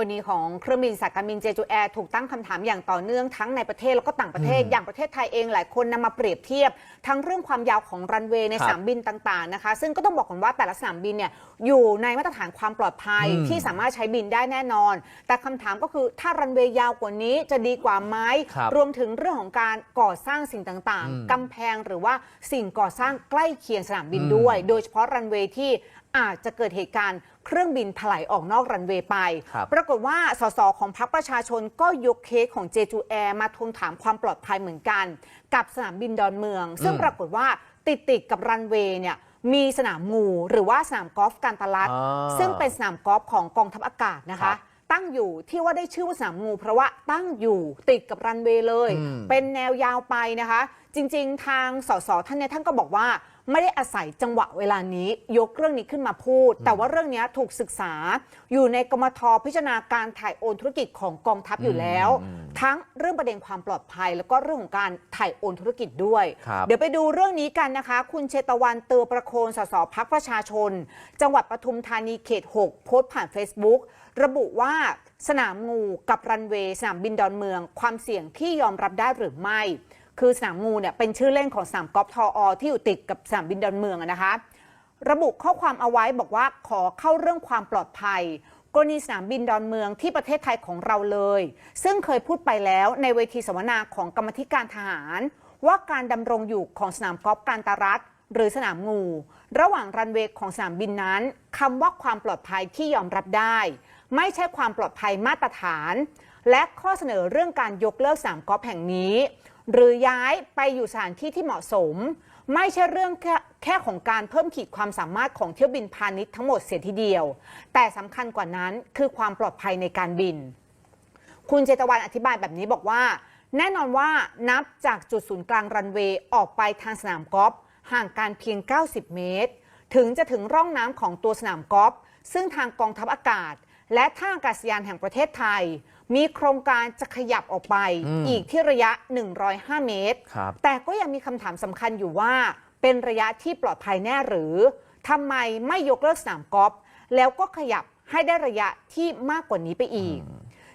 กรณีของเครื่องบินสายการบินเจจูแอร์ถูกตั้งคำถามอย่างต่อเนื่องทั้งในประเทศแล้วก็ต่างประเทศ อย่างประเทศไทยเองหลายคนนำมาเปรียบเทียบ ทั้งเรื่องความยาวของรันเวย์ในครับสนามบินต่างๆนะคะ ซึ่งก็ต้องบอกก่อนว่าแต่ละสนามบินเนี่ยอยู่ในมาตรฐานความปลอดภัยอืมที่สามารถใช้บินได้แน่นอน แต่คำถามก็คือถ้ารันเวย์ยาวกว่านี้จะดีกว่าไหมครับรวมถึงเรื่องของการก่อสร้างสิ่งต่างอืมๆกำแพงหรือว่าสิ่งก่อสร้างใกล้เคียงสนามบินอืมด้วย โดยเฉพาะรันเวย์ที่อาจจะเกิดเหตุการณ์เครื่องบินถลายออกนอกรันเวย์ไป ครับ ปรากฏว่าสสของพรรคประชาชนก็ยกเคสของเจจูแอร์มาทวงถามความปลอดภัยเหมือนกัน กับสนามบินดอนเมือง ซึ่งอืมปรากฏว่าติดติดๆกับรันเวย์เนี่ยมีสนามงูหรือว่าสนามกอล์ฟการตลาดอ่าซึ่งเป็นสนามกอล์ฟของกองทัพอากาศนะครัคะ บ ตั้งอยู่ที่ว่าได้ชื่อว่าสนามงูเพราะว่าตั้งอยู่ติดกับรันเวย์เลย อืม เป็นแนวยาวไปนะคะ จริง ๆ ทางสสท่านเนี่ยท่านก็บอกว่า ไม่ได้อาศัยจังหวะเวลานี้ยกเรื่องนี้ขึ้นมาพูด แต่ว่าเรื่องนี้ถูกศึกษาอยู่ในกมทพิจารณาการถ่ายโอนธุรกิจของกองทัพอยู่แล้วอืมทั้งเรื่องประเด็นความปลอดภัย แล้วก็เรื่องของการถ่ายโอนธุรกิจด้วยครับเดี๋ยวไปดูเรื่องนี้กันนะคะ คุณเชตวันเตือประโคนสสพักประชาชน จังหวัดปทุมธานีเขต 6 โพสต์ผ่าน Facebook ระบุว่าสนามงูกับรันเวย์สนามบินดอนเมือง ความเสี่ยงที่ยอมรับได้หรือไม่ คือสนามงูเนี่ยเป็นชื่อเล่นของสนามกอล์ฟทออที่อยู่ติดกับสนามบินดอนเมืองนะคะ ระบุข้อความเอาไว้บอกว่าขอเข้าเรื่องความปลอดภัยกรณีสนามบินดอนเมืองที่ประเทศไทยของเราเลย ซึ่งเคยพูดไปแล้วในเวทีสัมมนาของกรรมธิการทหาร ว่าการดำรงอยู่ของสนามกอล์ฟการตารัฐหรือสนามงู ระหว่างรันเวย์ของสนามบินนั้นคำว่าความปลอดภัยที่ยอมรับได้ ไม่ใช่ความปลอดภัยมาตรฐาน และข้อเสนอเรื่องการยกเลิกสนามกอล์ฟแห่งนี้ หรือย้ายไปอยู่สถานที่ที่เหมาะสม ไม่ใช่เรื่องแค่แค่ของการเพิ่มขีดความสามารถของเที่ยวบินพาณิชย์ทั้งหมดเสียทีเดียว แต่สำคัญกว่านั้นคือความปลอดภัยในการบิน คุณเจตวันอธิบายแบบนี้บอกว่า แน่นอนว่านับจากจุดศูนย์กลางรันเวย์ออกไปทางสนามกอล์ฟห่างกันเพียง 90 เมตร ถึงจะถึงร่องน้ำของตัวสนามกอล์ฟซึ่งทางกองทัพอากาศ และท่าอากาศยานแห่งประเทศไทย มีโครงการจะขยับออกไปอืม อีกที่ระยะ 105 เมตร ครับ แต่ก็ยังมีคำถามสำคัญอยู่ว่าเป็นระยะที่ปลอดภัยแน่หรือทำไมไม่ยกเลิกสนามกอล์ฟแล้วก็ขยับให้ได้ระยะที่มากกว่านี้ไปอีก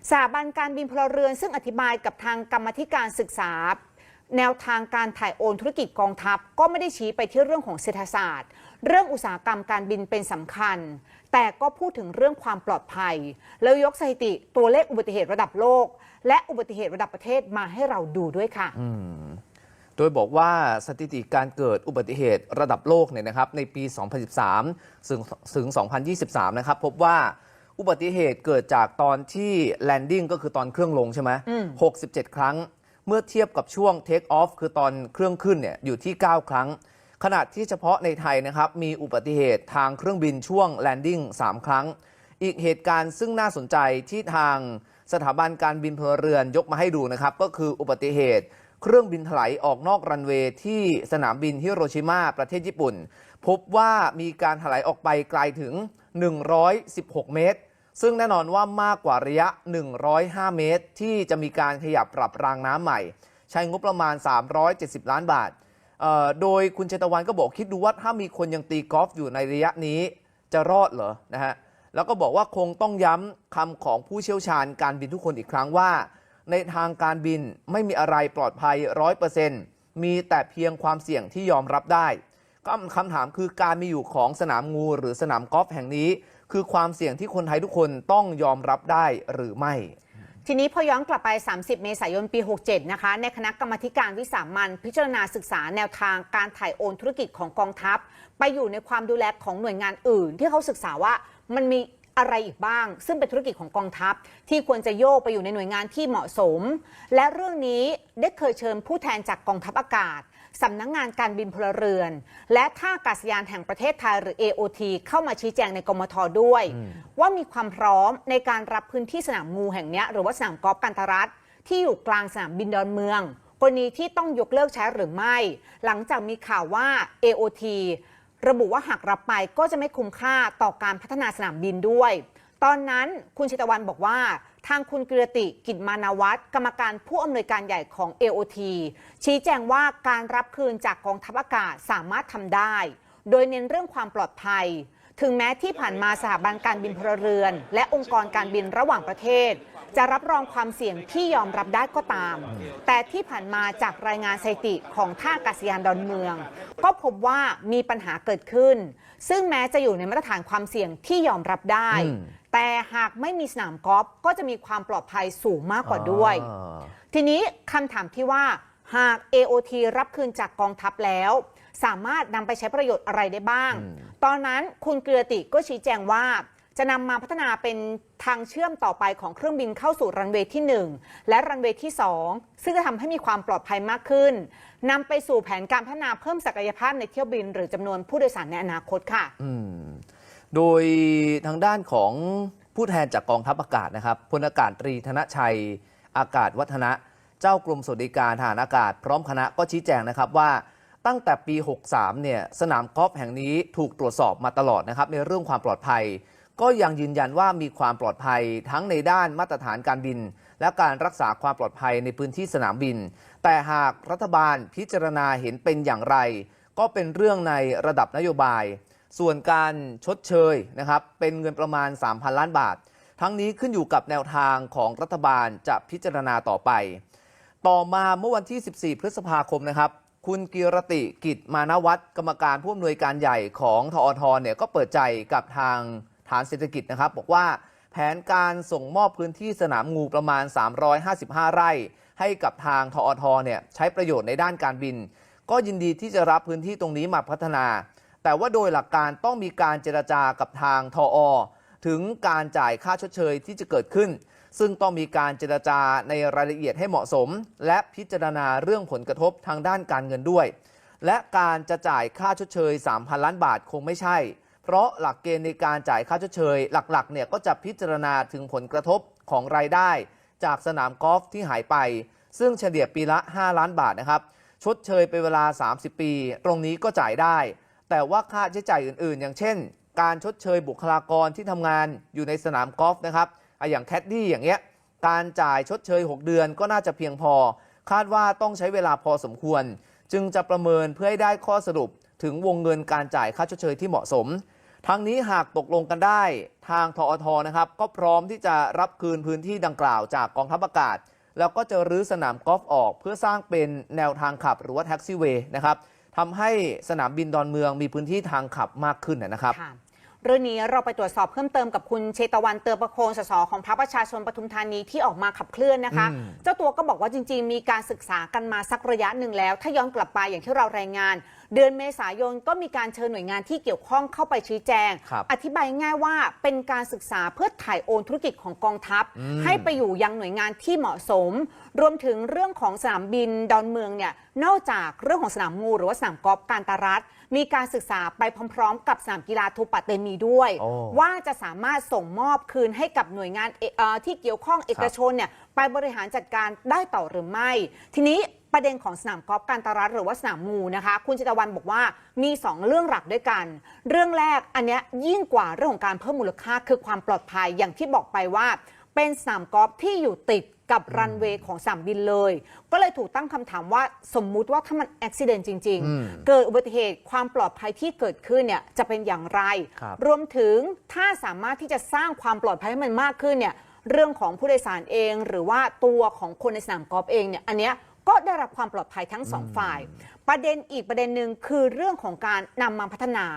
สถาบันการบินพลเรือนซึ่งอธิบายกับทางกรรมธิการศึกษา แนวทางการถ่ายโอนธุรกิจกองทัพ ก็ไม่ได้ชี้ไปที่เรื่องของเศรษฐศาสตร์ เรื่องอุตสาหกรรมการบินเป็นสำคัญ แต่ก็พูดถึงเรื่องความปลอดภัย แล้วยกสถิติตัวเลขอุบัติเหตุระดับโลก และอุบัติเหตุระดับประเทศมาให้เราดูด้วยค่ะโดยบอกว่าสถิติการเกิดอุบัติเหตุระดับโลกเนี่ยนะครับในปี 2013 ถึงถึง 2023 นะครับ พบว่าอุบัติเหตุเกิดจากตอนที่แลนดิ้งก็คือตอนเครื่องลงใช่ไหมอืม67 ครั้ง เมื่อเทียบกับช่วงเทคออฟคือตอนเครื่องขึ้นเนี่ยอยู่ที่ 9 ครั้ง ขณะที่เฉพาะในไทยนะครับมีอุบัติเหตุทางเครื่องบินช่วงแลนดิ้ง3 ครั้ง อีกเหตุการณ์ซึ่งน่าสนใจที่ทางสถาบันการบินพลเรือนยกมาให้ดูนะครับ ก็คืออุบัติเหตุ เครื่องบินถลายออกนอกรันเวย์ที่สนามบินฮิโรชิมาประเทศญี่ปุ่น พบว่ามีการถลายออกไปไกลถึง 116 เมตร ซึ่งแน่นอนว่ามากกว่าระยะ 105 เมตร ที่จะมีการขยับปรับรางน้ำใหม่ ใช้งบประมาณ 370 ล้านบาท โดยคุณเชตวันก็บอกคิดดูว่าถ้ามีคนยังตีกอล์ฟอยู่ในระยะนี้จะรอดเหรอนะฮะแล้วก็บอกว่าคงต้องย้ำคำของผู้เชี่ยวชาญการบินทุกคนอีกครั้งว่า ในทางการบินไม่มีอะไรปลอดภัยร้อยเปอร์เซ็นต์มีแต่เพียงความเสี่ยงที่ยอมรับได้ก็คำถามคือการมีอยู่ของสนามงูหรือสนามกอล์ฟแห่งนี้ คือความเสี่ยงที่คนไทยทุกคนต้องยอมรับได้หรือไม่ ทีนี้พอย้อนกลับไป 30 เมษายน ปี 67 นะคะ ในคณะกรรมธิการวิสามันพิจารณาศึกษาแนวทางการถ่ายโอนธุรกิจของกองทัพ ไปอยู่ในความดูแลของหน่วยงานอื่น ที่เขาศึกษาว่ามันมีอะไรอีกบ้าง ซึ่งเป็นธุรกิจของกองทัพ ที่ควรจะโยกไปอยู่ในหน่วยงานที่เหมาะสม และเรื่องนี้ได้เคยเชิญผู้แทนจากกองทัพอากาศ สำนักงงานการบินพลเรือน และท่าอากาศยานแห่งประเทศไทยหรือ AOT เข้ามาชี้แจงในกมทด้วย ว่ามีความพร้อมในการรับพื้นที่สนามงูแห่งเนี้ยหรือว่าสนามกอล์ฟกันตรัฐที่อยู่กลางสนามบินดอนเมือง กรณีที่ต้องยกเลิกใช้หรือไม่ หลังจากมีข่าวว่า AOT ระบุว่าหากรับไปก็จะไม่คุ้มค่าต่อการพัฒนาสนามบินด้วย ตอนนั้นคุณชิตวันบอกว่าทางคุณกฤติกิจมานาวัตรกรรมการผู้อำนวยการใหญ่ของ AOT ชี้แจงว่าการรับคืนจากกองทัพอากาศสามารถทำได้ โดยเน้นเรื่องความปลอดภัย ถึงแม้ที่ผ่านมาสถาบันการบินพลเรือน และองค์กรการบินระหว่างประเทศ จะรับรองความเสี่ยงที่ยอมรับได้ก็ตาม แต่ที่ผ่านมาจากรายงานสถิติของท่าอากาศยานดอนเมือง ก็พบว่ามีปัญหาเกิดขึ้น ซึ่งแม้จะอยู่ในมาตรฐานความเสี่ยงที่ยอมรับได้ แต่หากไม่มีสนามกอล์ฟก็จะมีความปลอดภัยสูงมากกว่าด้วย อ่า ทีนี้คำถามที่ว่าหาก AOT รับคืนจากกองทัพแล้ว สามารถนำไปใช้ประโยชน์อะไรได้บ้าง อืม ตอนนั้นคุณเกลือติก็ชี้แจงว่า จะนำมาพัฒนาเป็นทางเชื่อมต่อไปของเครื่องบินเข้าสู่รันเวย์ที่ 1 และรันเวย์ที่ 2 ซึ่งจะทำให้มีความปลอดภัยมากขึ้นนำไปสู่แผนการพัฒนาเพิ่มศักยภาพในเที่ยวบิน หรือจำนวนผู้โดยสารในอนาคตค่ะ อืม โดยทางด้านของผู้แทนจากกองทัพอากาศนะครับพลอากาศตรีธนชัย อากาศวัฒนะ เจ้ากรมสวัสดิการทหารอากาศ พร้อมคณะก็ชี้แจงนะครับว่าตั้งแต่ปี 63 เนี่ยสนามกอล์ฟแห่งนี้ถูกตรวจสอบมาตลอดนะครับในเรื่องความปลอดภัย ก็ยังยืนยันว่ามีความปลอดภัยทั้งในด้านมาตรฐานการบิน และการรักษาความปลอดภัยในพื้นที่สนามบิน แต่หากรัฐบาลพิจารณาเห็นเป็นอย่างไร ก็เป็นเรื่องในระดับนโยบาย ส่วนการชดเชยนะครับเป็นเงินประมาณ 3,000 ล้านบาท ทั้งนี้ขึ้นอยู่กับแนวทางของรัฐบาลจะพิจารณาต่อไป ต่อมาเมื่อวันที่ 14 พฤษภาคมนะครับ คุณกิรติกิจมานวัตรกรรมการผู้อำนวยการใหญ่ของทอทเนี่ยก็เปิดใจกับทางฐานเศรษฐกิจนะครับ บอกว่าแผนการส่งมอบพื้นที่สนามงูประมาณ 355 ไร่ ให้กับทางทอทเนี่ยใช้ประโยชน์ในด้านการบิน ก็ยินดีที่จะรับพื้นที่ตรงนี้มาพัฒนา แต่ว่าโดยหลักการต้องมีการเจรจากับทางทออถึงการจ่ายค่าชดเชยที่จะเกิดขึ้น ซึ่งต้องมีการเจรจาในรายละเอียดให้เหมาะสม และพิจารณาเรื่องผลกระทบทางด้านการเงินด้วย และการจะจ่ายค่าชดเชย 3,000 ล้านบาทคงไม่ใช่ เพราะหลักเกณฑ์ในการจ่ายค่าชดเชย หลักๆเนี่ยก็จะพิจารณาถึงผลกระทบของรายได้ จากสนามกอล์ฟที่หายไป ซึ่งเฉลี่ยปีละ 5 ล้านบาทนะครับชดเชยเป็นเวลา 30 ปี ตรงนี้ก็จ่ายได้ แต่ว่าค่าใช้จ่ายอื่นๆ อย่างเช่น การชดเชยบุคลากรที่ทำงานอยู่ในสนามกอล์ฟนะครับอะอย่างแคดดี้อย่างเงี้ยการจ่ายชดเชย 6 เดือนก็น่าจะเพียงพอ คาดว่าต้องใช้เวลาพอสมควร จึงจะประเมินเพื่อให้ได้ข้อสรุปถึงวงเงินการจ่ายค่าชดเชยที่เหมาะสม ทั้งนี้หากตกลงกันได้ ทางทอทนะครับ ก็พร้อมที่จะรับคืนพื้นที่ดังกล่าวจากกองทัพอากาศ แล้วก็จะรื้อสนามกอล์ฟออกเพื่อสร้างเป็นแนวทางขับหรือว่าแท็กซี่เวย์นะครับ ทำให้สนามบินดอนเมืองมีพื้นที่ทางขับมากขึ้นนะครับค่ะเรื่องนี้เราไปตรวจสอบเพิ่มเติมกับคุณเชตวันเตือประโคนสสของพรรคประชาชนปทุมธานีที่ออกมาขับเคลื่อนนะคะอืมเจ้าตัวก็บอกว่าจริง ๆ มีการศึกษากันมาสักระยะหนึ่งแล้ว ถ้าย้อนกลับไปอย่างที่เรารายงานเดือนเมษายนก็มีการเชิญหน่วยงานที่เกี่ยวข้องเข้าไปชี้แจง ครับอธิบายง่ายว่าเป็นการศึกษาเพื่อถ่ายโอนธุรกิจของกองทัพ อืม ให้ไปอยู่ยังหน่วยงานที่เหมาะสม รวมถึงเรื่องของสนามบินดอนเมืองเนี่ยนอกจากเรื่องของสนามงูหรือว่าสนามกอล์ฟการตารัฐมีการศึกษาไปพร้อมๆ กับสนามกีฬาทูปะเตมีด้วย โอ้ ว่าจะสามารถส่งมอบคืนให้กับหน่วยงานเอเอ่อที่เกี่ยวข้องเอกชนเนี่ยไปบริหารจัดการได้ต่อหรือไม่ ทีนี้ ประเด็นของสนามกอล์ฟการตารัฐหรือว่าสนามงูนะคะ คุณจิตรวันบอกว่ามี 2 เรื่องหลักด้วยกัน เรื่องแรกอันเนี้ยยิ่งกว่าเรื่องของการเพิ่มมูลค่าคือความปลอดภัยอย่างที่บอกไปว่า เป็นสนามกอล์ฟที่อยู่ติดกับรันเวย์ของสนามบินเลย ก็เลยถูกตั้งคำถามว่าสมมุติว่าถ้ามันอุบิเหตุจริงอืมๆเกิดอุบัติเหตุความปลอดภัยที่เกิดขึ้นเนี่ยจะเป็นอย่างไรครับรวมถึงถ้าสามารถที่จะสร้างความปลอดภัยให้มันมากขึ้นเนี่ยเรื่องของผู้โดยสารเอง หรือว่าตัวของคนในสนามกอล์ฟเองเนี่ยอันเนี้ย ก็ได้รับความปลอดภัยทั้งสองฝ่าย ประเด็นอีกประเด็นหนึ่งคือเรื่องของการนำมาพัฒนา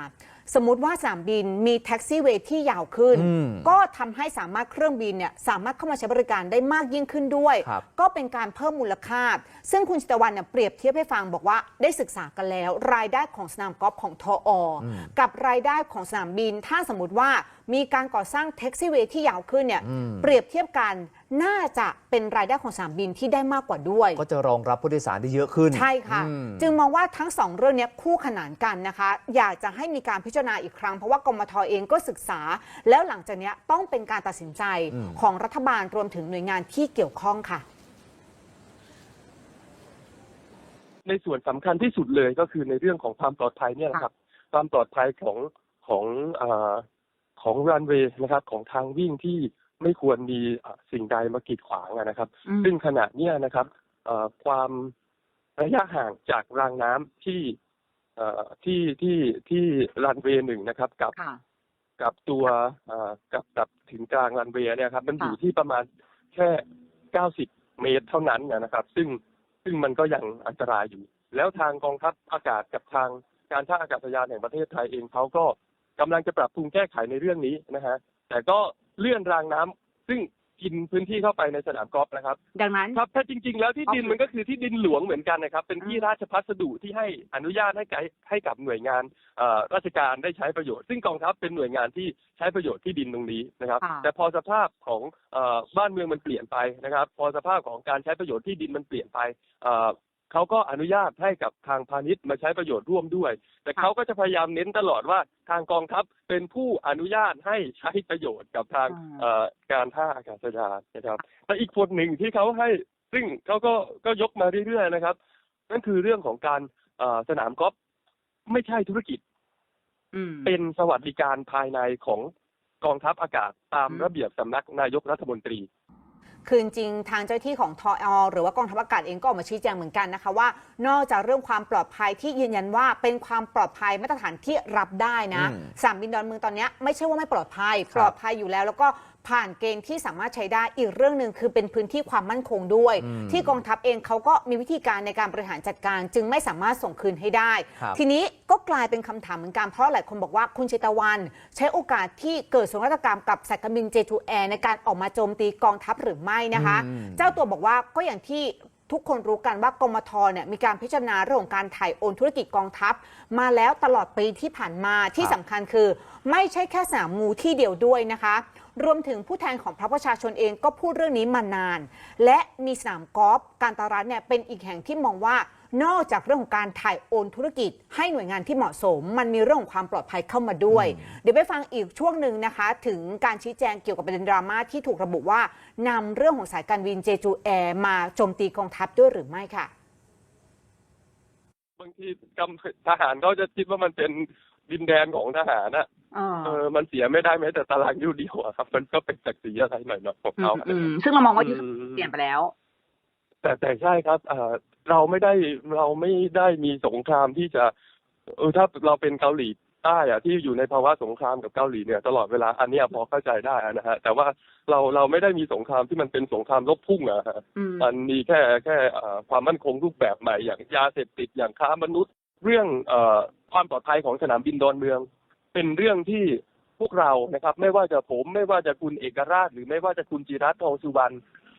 สมมุติว่าสนามบินมีแท็กซี่เวย์ที่ยาวขึ้น อืมก็ทำให้สามารถเครื่องบินเนี่ยสามารถเข้ามาใช้บริการได้มากยิ่งขึ้นด้วย ครับ ก็เป็นการเพิ่มมูลค่า ซึ่งคุณชิตวันเนี่ยเปรียบเทียบให้ฟังบอกว่าได้ศึกษากันแล้ว รายได้ของสนามกอล์ฟของทออกับรายได้ของสนามบิน ถ้าสมมติว่ามีการก่อสร้างแท็กซี่เวย์ที่ยาวขึ้นเนี่ยอืมเปรียบเทียบกัน น่าจะเป็นรายได้ของสนามบินที่ได้มากกว่าด้วย ก็จะรองรับผู้โดยสารได้เยอะขึ้น ใช่ค่ะอืมจึงมองว่าทั้งสองเรื่องเนี้ยคู่ขนานกันนะคะ อยากจะให้มีการพิจารณาอีกครั้ง เพราะว่ากมทเองก็ศึกษา แล้วหลังจากเนี้ยต้องเป็นการตัดสินใจของรัฐบาลรวมถึงหน่วยงานที่เกี่ยวข้องค่ะ ในส่วนสำคัญที่สุดเลยก็คือในเรื่องของความปลอดภัยเนี่ยนะครับ ความปลอดภัยของของอาของรันเวย์นะครับ ของทางวิ่งที่ ไม่ควรมีอ่าสิ่งใดมากีดขวางอะนะครับอืมซึ่งขณะเนี้ยนะครับเอ่อความระยะห่างจากรางน้ำที่เอ่อที่ที่ที่รันเวย์หนึ่งนะครับ กับค่ะกับตัวเอ่อกับกับถึงกลางรันเวย์เนี่ยครับ มันอยู่ค่ะที่ประมาณแค่90เมตรเท่านั้นนะครับ ซึ่งซึ่งมันก็ยังอันตรายอยู่ แล้วทางกองทัพอากาศกับทางการท่าอากาศยานแห่งประเทศไทยเองเขาก็กำลังจะปรับปรุงแก้ไขในเรื่องนี้นะฮะแต่ก็ เลื่อนรางน้ำซึ่งกินพื้นที่เข้าไปในสนามกอล์ฟนะครับ ดังนั้นครับถ้าจริง ๆ แล้วที่ดินโอเคมันก็คือที่ดินหลวงเหมือนกันนะครับ เป็นที่ราชพัสดุที่ให้อนุญาตให้ไกให้กับหน่วยงานเอ่อราชการได้ใช้ประโยชน์ ซึ่งกองทัพเป็นหน่วยงานที่ใช้ประโยชน์ที่ดินตรงนี้นะครับค่ะแต่พอสภาพของเอ่อบ้านเมืองมันเปลี่ยนไปนะครับ พอสภาพของการใช้ประโยชน์ที่ดินมันเปลี่ยนไป เอ่อเขาก็อนุญาตให้กับทางพาณิชย์มาใช้ประโยชน์ร่วมด้วย แต่เขาก็จะพยายามเน้นตลอดว่าทางกองทัพเป็นผู้อนุญาตให้ใช้ประโยชน์กับทางอ่าเอ่อการท่าอากาศยานนะครับแต่อีกส่วนหนึ่งที่เขาให้ซึ่งเขาก็ก็ยกมาเรื่อยๆนะครับ นั่นคือเรื่องของการเอ่อสนามกอล์ฟไม่ใช่ธุรกิจอืมเป็นสวัสดิการภายในของกองทัพอากาศตามอืมระเบียบสำนักนายกรัฐมนตรี คือจริงๆทางเจ้าหน้าที่ของทออหรือว่ากองทัพอากาศเองก็ออกมาชี้แจงเหมือนกันนะคะว่า นอกจากเรื่องความปลอดภัยที่ยืนยันว่าเป็นความปลอดภัยมาตรฐานที่รับได้นะอืมสนามบินดอนเมืองตอนเนี้ยไม่ใช่ว่าไม่ปลอดภัยครับปลอดภัยอยู่แล้ว แล้วก็ ผ่านเกณฑ์ที่สามารถใช้ได้อีกเรื่องหนึ่งคือเป็นพื้นที่ความมั่นคงด้วยอืมที่กองทัพเองเขาก็มีวิธีการในการบริหารจัดการ จึงไม่สามารถส่งคืนให้ได้ครับทีนี้ก็กลายเป็นคำถามเหมือนกันเพราะหลายคนบอกว่าคุณเชตวัน ใช้โอกาสที่เกิดสงครามกรรมกับสายการบิน J2Air ในการออกมาโจมตีกองทัพหรือไม่นะคะอืมเจ้าตัวบอกว่าก็อย่างที่ทุกคนรู้กันว่ากมทเนี่ยมีการพิจารณาเรื่องของการถ่ายโอนธุรกิจกองทัพ มาแล้วตลอดปีที่ผ่านมาที่สำคัญคือ ไม่ใช่แค่สนามงูที่เดียวด้วยนะคะ รวมถึงผู้แทนของพรรคประชาชนเองก็พูดเรื่องนี้มานาน และมีสนามกอล์ฟการตารัฐเนี่ยเป็นอีกแห่งที่มองว่านอกจากเรื่องของการถ่ายโอนธุรกิจ ให้หน่วยงานที่เหมาะสม มันมีเรื่องของความปลอดภัยเข้ามาด้วย เดี๋ยวไปฟังอีกช่วงหนึ่งนะคะ ถึงการชี้แจงเกี่ยวกับประเด็นดราม่าที่ถูกระบุว่านำเรื่องของสายการบินเจจูแอร์มาโจมตีกองทัพด้วยหรือไม่ค่ะ บางทีกำทหารเขาจะคิดว่ามันเป็น ดินแดนของทหารน่ะเออมันเสียไม่ได้แม้แต่ตารางนิ้วเดียวอะครับ มันก็เป็นศักดิ์ศรีอะไรหน่อยๆของเขาอะอืนะมซึ่งเรามองว่ายุคอืมเปลี่ยนไปแล้ว แต่แต่ใช่ครับเอ่อเราไม่ได้เราไม่ได้มีสงครามที่จะเออถ้าเราเป็นเกาหลีใต้อะที่อยู่ในภาวะสงครามกับเกาหลีเนี่ยตลอดเวลาอันเนี้ยพอเข้าใจได้อะนะฮะ แต่ว่าเราเราไม่ได้มีสงครามที่มันเป็นสงครามลบพุ่งอะฮะอืมมันมีแค่แค่เอ่อความมั่นคงรูปแบบใหม่อย่างยาเสพติดอย่างค้ามนุษย์เรื่องเอ่อ ความปลอดภัยของสนามบินดอนเมือง เป็นเรื่องที่พวกเรานะครับ ไม่ว่าจะผมไม่ว่าจะคุณเอกราช หรือไม่ว่าจะคุณจิรัตน์ทองสุวรรณ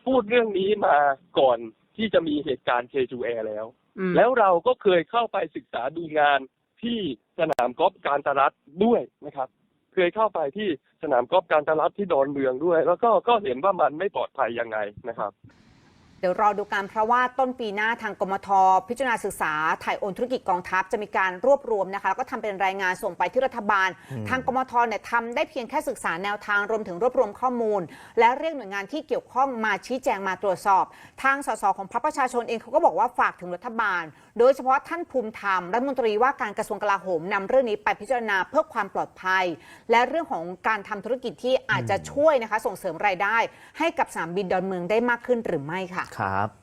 พูดเรื่องนี้มาก่อนที่จะมีเหตุการณ์เคจูแอร์แล้วอืมแล้วเราก็เคยเข้าไปศึกษาดูงานที่สนามกอล์ฟการตลาดด้วยนะครับ เคยเข้าไปที่สนามกอล์ฟการตลาดที่ดอนเมืองด้วย แล้วก็ก็เห็นว่ามันไม่ปลอดภัยยังไงนะครับ เดี๋ยวรอดูกันเพราะว่าต้นปีหน้าทางกมท พิจารณาศึกษาถ่ายโอนธุรกิจกองทัพจะมีการรวบรวมนะคะแล้วก็ทำเป็นรายงานส่งไปที่รัฐบาล ทางกมทเนี่ยทำได้เพียงแค่ศึกษาแนวทางรวมถึงรวบรวมข้อมูล และเรียกหน่วยงานที่เกี่ยวข้องมาชี้แจงมาตรวจสอบ ทางสสของพรรคประชาชนเองเขาก็บอกว่าฝากถึงรัฐบาล โดยเฉพาะท่านภูมิธรรมรัฐมนตรีว่าการกระทรวงกลาโหมนำเรื่องนี้ไปพิจารณาเพื่อความปลอดภัย และเรื่องของการทำธุรกิจที่อาจจะช่วยนะคะส่งเสริมรายได้ ให้กับสนามบินดอนเมืองได้มากขึ้นหรือไม่ค่ะครับ